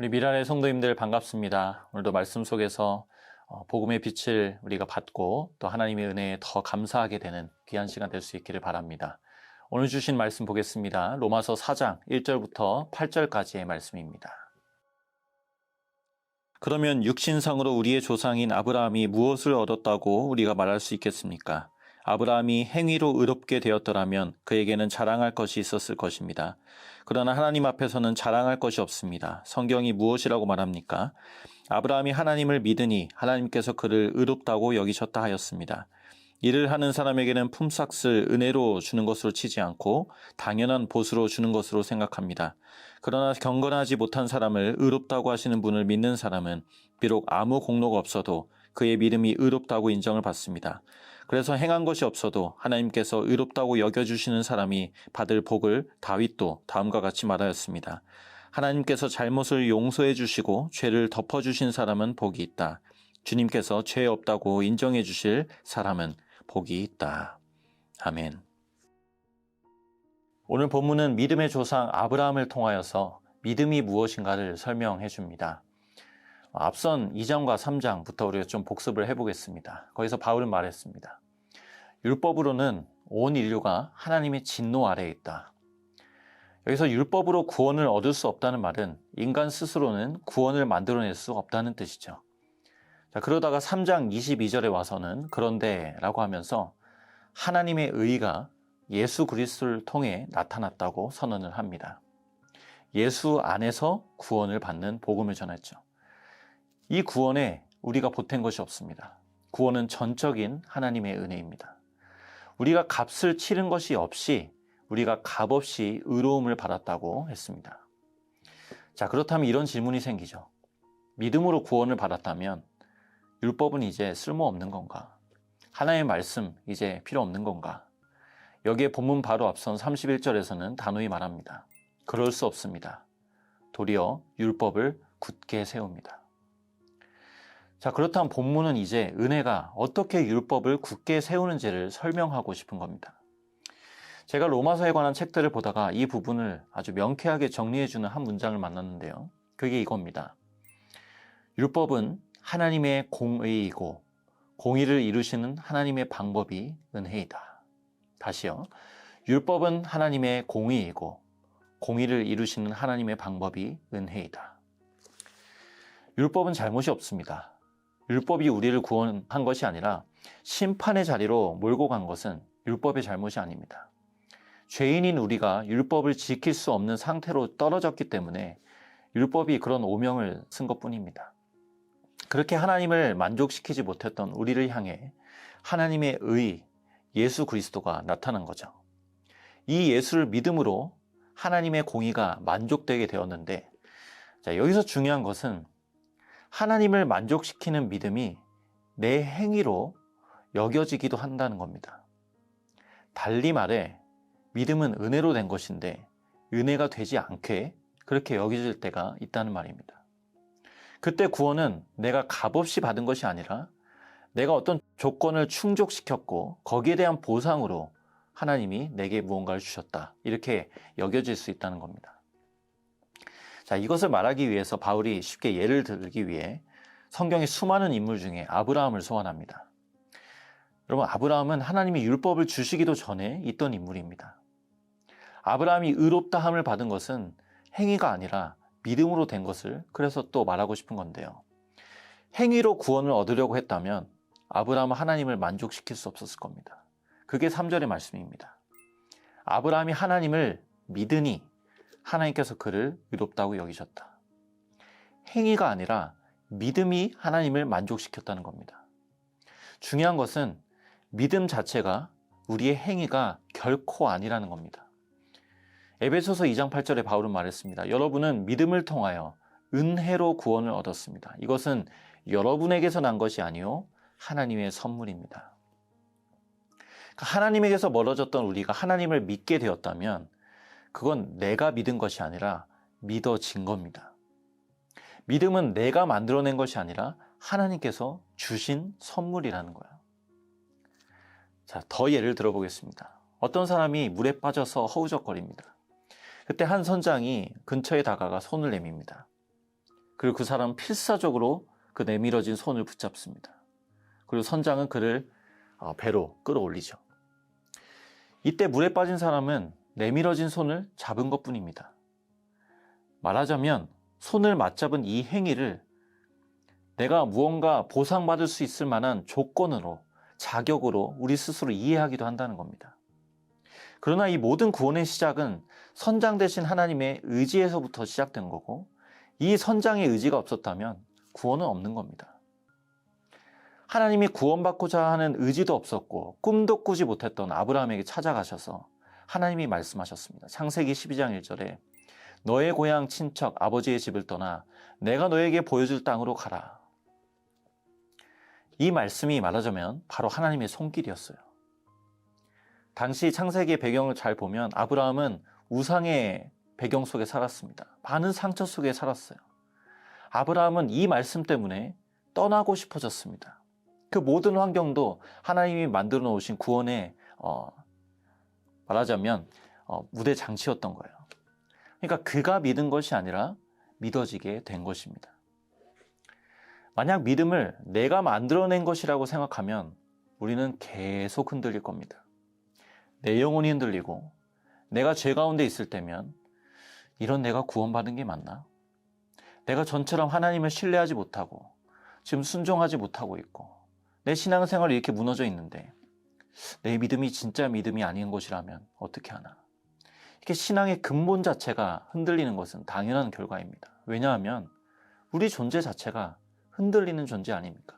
우리 미랄의 성도님들 반갑습니다. 오늘도 말씀 속에서 어, 복음의 빛을 우리가 받고 또 하나님의 은혜에 더 감사하게 되는 귀한 시간 될 수 있기를 바랍니다. 오늘 주신 말씀 보겠습니다. 로마서 4장 1절부터 8절까지의 말씀입니다. 그러면 육신상으로 우리의 조상인 아브라함이 무엇을 얻었다고 우리가 말할 수 있겠습니까? 아브라함이 행위로 의롭게 되었더라면 그에게는 자랑할 것이 있었을 것입니다. 그러나 하나님 앞에서는 자랑할 것이 없습니다. 성경이 무엇이라고 말합니까? 아브라함이 하나님을 믿으니 하나님께서 그를 의롭다고 여기셨다 하였습니다. 일을 하는 사람에게는 품삯을 은혜로 주는 것으로 치지 않고 당연한 보수로 주는 것으로 생각합니다. 그러나 경건하지 못한 사람을 의롭다고 하시는 분을 믿는 사람은 비록 아무 공로가 없어도 그의 믿음이 의롭다고 인정을 받습니다. 그래서 행한 것이 없어도 하나님께서 의롭다고 여겨주시는 사람이 받을 복을 다윗도 다음과 같이 말하였습니다. 하나님께서 잘못을 용서해 주시고 죄를 덮어 주신 사람은 복이 있다. 주님께서 죄 없다고 인정해 주실 사람은 복이 있다. 아멘. 오늘 본문은 믿음의 조상 아브라함을 통하여서 믿음이 무엇인가를 설명해 줍니다. 앞선 2장과 3장부터 우리가 좀 복습을 해보겠습니다. 거기서 바울은 말했습니다. 율법으로는 온 인류가 하나님의 진노 아래에 있다. 여기서 율법으로 구원을 얻을 수 없다는 말은 인간 스스로는 구원을 만들어낼 수 없다는 뜻이죠. 자, 그러다가 3장 22절에 와서는 그런데 라고 하면서 하나님의 의가 예수 그리스도를 통해 나타났다고 선언을 합니다. 예수 안에서 구원을 받는 복음을 전했죠. 이 구원에 우리가 보탠 것이 없습니다. 구원은 전적인 하나님의 은혜입니다. 우리가 값을 치른 것이 없이 우리가 값 없이 의로움을 받았다고 했습니다. 자, 그렇다면 이런 질문이 생기죠. 믿음으로 구원을 받았다면 율법은 이제 쓸모없는 건가? 하나님의 말씀 이제 필요 없는 건가? 여기에 본문 바로 앞선 31절에서는 단호히 말합니다. 그럴 수 없습니다. 도리어 율법을 굳게 세웁니다. 자, 그렇다면 본문은 이제 은혜가 어떻게 율법을 굳게 세우는지를 설명하고 싶은 겁니다. 제가 로마서에 관한 책들을 보다가 이 부분을 아주 명쾌하게 정리해주는 한 문장을 만났는데요. 그게 이겁니다. 율법은 하나님의 공의이고 공의를 이루시는 하나님의 방법이 은혜이다. 다시요. 율법은 하나님의 공의이고 공의를 이루시는 하나님의 방법이 은혜이다. 율법은 잘못이 없습니다. 율법이 우리를 구원한 것이 아니라 심판의 자리로 몰고 간 것은 율법의 잘못이 아닙니다. 죄인인 우리가 율법을 지킬 수 없는 상태로 떨어졌기 때문에 율법이 그런 오명을 쓴 것 뿐입니다. 그렇게 하나님을 만족시키지 못했던 우리를 향해 하나님의 의, 예수 그리스도가 나타난 거죠. 이 예수를 믿음으로 하나님의 공의가 만족되게 되었는데, 자, 여기서 중요한 것은 하나님을 만족시키는 믿음이 내 행위로 여겨지기도 한다는 겁니다. 달리 말해, 믿음은 은혜로 된 것인데, 은혜가 되지 않게 그렇게 여겨질 때가 있다는 말입니다. 그때 구원은 내가 값없이 받은 것이 아니라 내가 어떤 조건을 충족시켰고 거기에 대한 보상으로 하나님이 내게 무언가를 주셨다. 이렇게 여겨질 수 있다는 겁니다. 자, 이것을 말하기 위해서 바울이 쉽게 예를 들기 위해 성경의 수많은 인물 중에 아브라함을 소환합니다. 여러분, 아브라함은 하나님이 율법을 주시기도 전에 있던 인물입니다. 아브라함이 의롭다 함을 받은 것은 행위가 아니라 믿음으로 된 것을 그래서 또 말하고 싶은 건데요. 행위로 구원을 얻으려고 했다면 아브라함은 하나님을 만족시킬 수 없었을 겁니다. 그게 3절의 말씀입니다. 아브라함이 하나님을 믿으니 하나님께서 그를 의롭다고 여기셨다. 행위가 아니라 믿음이 하나님을 만족시켰다는 겁니다. 중요한 것은 믿음 자체가 우리의 행위가 결코 아니라는 겁니다. 에베소서 2장 8절에 바울은 말했습니다. 여러분은 믿음을 통하여 은혜로 구원을 얻었습니다. 이것은 여러분에게서 난 것이 아니요 하나님의 선물입니다. 그러니까 하나님에게서 멀어졌던 우리가 하나님을 믿게 되었다면 그건 내가 믿은 것이 아니라 믿어진 겁니다. 믿음은 내가 만들어낸 것이 아니라 하나님께서 주신 선물이라는 거예요. 자, 더 예를 들어보겠습니다. 어떤 사람이 물에 빠져서 허우적거립니다. 그때 한 선장이 근처에 다가가 손을 내밉니다. 그리고 그 사람은 필사적으로 그 내밀어진 손을 붙잡습니다. 그리고 선장은 그를 어, 배로 끌어올리죠. 이때 물에 빠진 사람은 내밀어진 손을 잡은 것 뿐입니다. 말하자면 손을 맞잡은 이 행위를 내가 무언가 보상받을 수 있을 만한 조건으로, 자격으로 우리 스스로 이해하기도 한다는 겁니다. 그러나 이 모든 구원의 시작은 선장 대신 하나님의 의지에서부터 시작된 거고, 이 선장의 의지가 없었다면 구원은 없는 겁니다. 하나님이 구원받고자 하는 의지도 없었고, 꿈도 꾸지 못했던 아브라함에게 찾아가셔서 하나님이 말씀하셨습니다. 창세기 12장 1절에 너의 고향 친척 아버지의 집을 떠나 내가 너에게 보여줄 땅으로 가라. 이 말씀이 말하자면 바로 하나님의 손길이었어요. 당시 창세기의 배경을 잘 보면 아브라함은 우상의 배경 속에 살았습니다. 많은 상처 속에 살았어요. 아브라함은 이 말씀 때문에 떠나고 싶어졌습니다. 그 모든 환경도 하나님이 만들어 놓으신 구원의 어, 말하자면 어, 무대 장치였던 거예요. 그러니까 그가 믿은 것이 아니라 믿어지게 된 것입니다. 만약 믿음을 내가 만들어낸 것이라고 생각하면 우리는 계속 흔들릴 겁니다. 내 영혼이 흔들리고 내가 죄 가운데 있을 때면 이런 내가 구원받은 게 맞나? 내가 전처럼 하나님을 신뢰하지 못하고 지금 순종하지 못하고 있고 내 신앙생활이 이렇게 무너져 있는데 내 믿음이 진짜 믿음이 아닌 것이라면 어떻게 하나? 이렇게 신앙의 근본 자체가 흔들리는 것은 당연한 결과입니다. 왜냐하면 우리 존재 자체가 흔들리는 존재 아닙니까?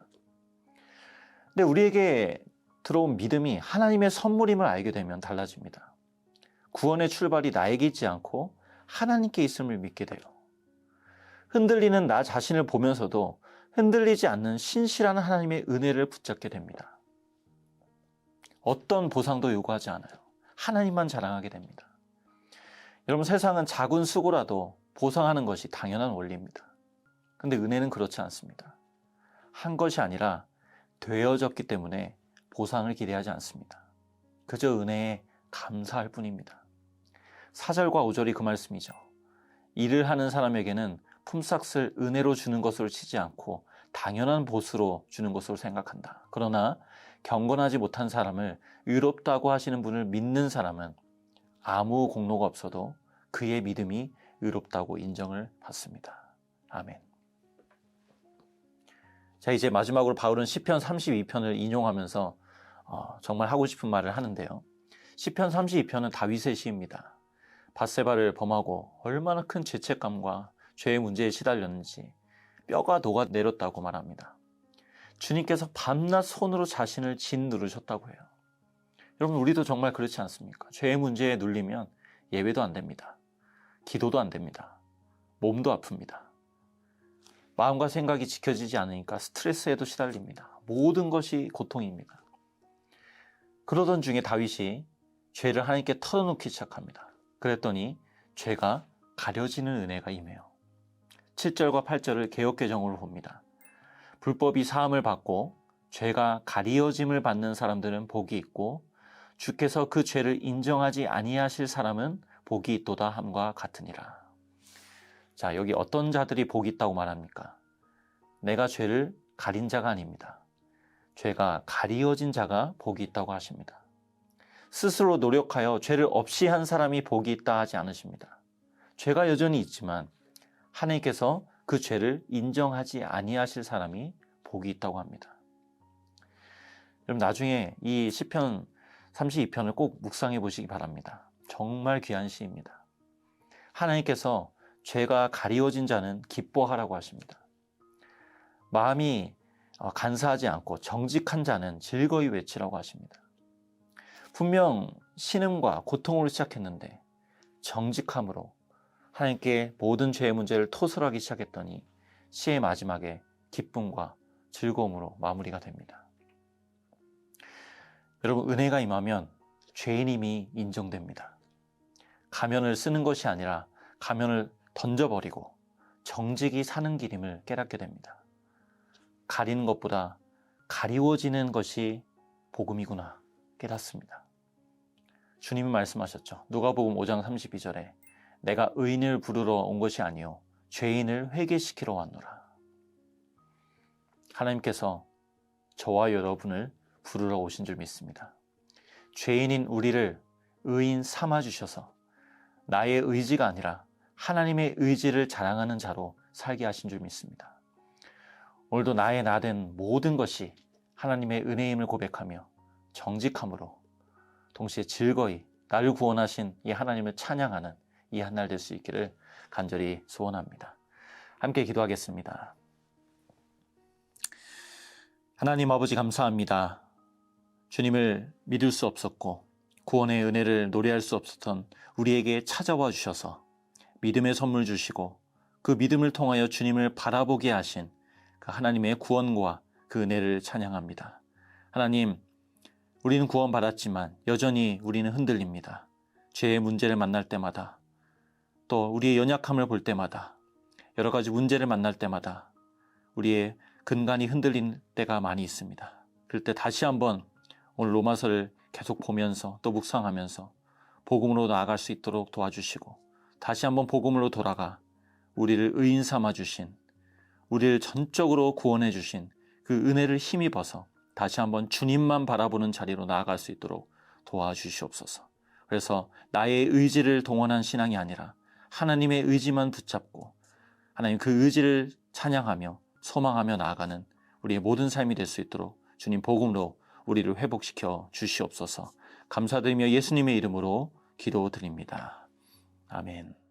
근데 우리에게 들어온 믿음이 하나님의 선물임을 알게 되면 달라집니다. 구원의 출발이 나에게 있지 않고 하나님께 있음을 믿게 돼요. 흔들리는 나 자신을 보면서도 흔들리지 않는 신실한 하나님의 은혜를 붙잡게 됩니다. 어떤 보상도 요구하지 않아요. 하나님만 자랑하게 됩니다. 여러분 세상은 작은 수고라도 보상하는 것이 당연한 원리입니다. 근데 은혜는 그렇지 않습니다. 한 것이 아니라 되어졌기 때문에 보상을 기대하지 않습니다. 그저 은혜에 감사할 뿐입니다. 4절과 5절이 그 말씀이죠. 일을 하는 사람에게는 품삯을 은혜로 주는 것으로 치지 않고 당연한 보수로 주는 것으로 생각한다. 그러나 경건하지 못한 사람을 의롭다고 하시는 분을 믿는 사람은 아무 공로가 없어도 그의 믿음이 의롭다고 인정을 받습니다. 아멘. 자, 이제 마지막으로 바울은 시편 32편을 인용하면서 어, 정말 하고 싶은 말을 하는데요. 시편 32편은 다윗의 시입니다. 바세바를 범하고 얼마나 큰 죄책감과 죄의 문제에 시달렸는지 뼈가 녹아 내렸다고 말합니다. 주님께서 밤낮 손으로 자신을 짓누르셨다고 해요. 여러분, 우리도 정말 그렇지 않습니까? 죄의 문제에 눌리면 예배도 안 됩니다. 기도도 안 됩니다. 몸도 아픕니다. 마음과 생각이 지켜지지 않으니까 스트레스에도 시달립니다. 모든 것이 고통입니다. 그러던 중에 다윗이 죄를 하나님께 털어놓기 시작합니다. 그랬더니 죄가 가려지는 은혜가 임해요. 7절과 8절을 개혁개정으로 봅니다. 불법이 사함을 받고 죄가 가리어짐을 받는 사람들은 복이 있고 주께서 그 죄를 인정하지 아니하실 사람은 복이 있도다 함과 같으니라. 자, 여기 어떤 자들이 복이 있다고 말합니까? 내가 죄를 가린 자가 아닙니다. 죄가 가리어진 자가 복이 있다고 하십니다. 스스로 노력하여 죄를 없이 한 사람이 복이 있다 하지 않으십니다. 죄가 여전히 있지만 하나님께서 그 죄를 인정하지 아니하실 사람이 복이 있다고 합니다. 여러분 나중에 이 시편 32편을 꼭 묵상해 보시기 바랍니다. 정말 귀한 시입니다. 하나님께서 죄가 가리워진 자는 기뻐하라고 하십니다. 마음이 어, 간사하지 않고 정직한 자는 즐거이 외치라고 하십니다. 분명 신음과 고통으로 시작했는데 정직함으로 하나님께 모든 죄의 문제를 토설하기 시작했더니 시의 마지막에 기쁨과 즐거움으로 마무리가 됩니다. 여러분, 은혜가 임하면 죄인임이 인정됩니다. 가면을 쓰는 것이 아니라 가면을 던져버리고 정직이 사는 길임을 깨닫게 됩니다. 가리는 것보다 가리워지는 것이 복음이구나 깨닫습니다. 주님이 말씀하셨죠. 누가복음 5장 32절에 내가 의인을 부르러 온 것이 아니요 죄인을 회개시키러 왔노라. 하나님께서 저와 여러분을 부르러 오신 줄 믿습니다. 죄인인 우리를 의인 삼아 주셔서 나의 의지가 아니라 하나님의 의지를 자랑하는 자로 살게 하신 줄 믿습니다. 오늘도 나의 나 된 모든 것이 하나님의 은혜임을 고백하며 정직함으로 동시에 즐거이 나를 구원하신 이 하나님을 찬양하는 이 한 날 될 수 있기를 간절히 소원합니다. 함께 기도하겠습니다. 하나님 아버지 감사합니다. 주님을 믿을 수 없었고 구원의 은혜를 노래할 수 없었던 우리에게 찾아와 주셔서 믿음의 선물 주시고 그 믿음을 통하여 주님을 바라보게 하신 그 하나님의 구원과 그 은혜를 찬양합니다. 하나님, 우리는 구원받았지만 여전히 우리는 흔들립니다. 죄의 문제를 만날 때마다 또 우리의 연약함을 볼 때마다 여러 가지 문제를 만날 때마다 우리의 근간이 흔들린 때가 많이 있습니다. 그럴 때 다시 한번 오늘 로마서를 계속 보면서 또 묵상하면서 복음으로 나아갈 수 있도록 도와주시고 다시 한번 복음으로 돌아가 우리를 의인 삼아 주신 우리를 전적으로 구원해 주신 그 은혜를 힘입어서 다시 한번 주님만 바라보는 자리로 나아갈 수 있도록 도와주시옵소서. 그래서 나의 의지를 동원한 신앙이 아니라 하나님의 의지만 붙잡고 하나님 그 의지를 찬양하며 소망하며 나아가는 우리의 모든 삶이 될 수 있도록 주님 복음으로 우리를 회복시켜 주시옵소서. 감사드리며 예수님의 이름으로 기도드립니다. 아멘.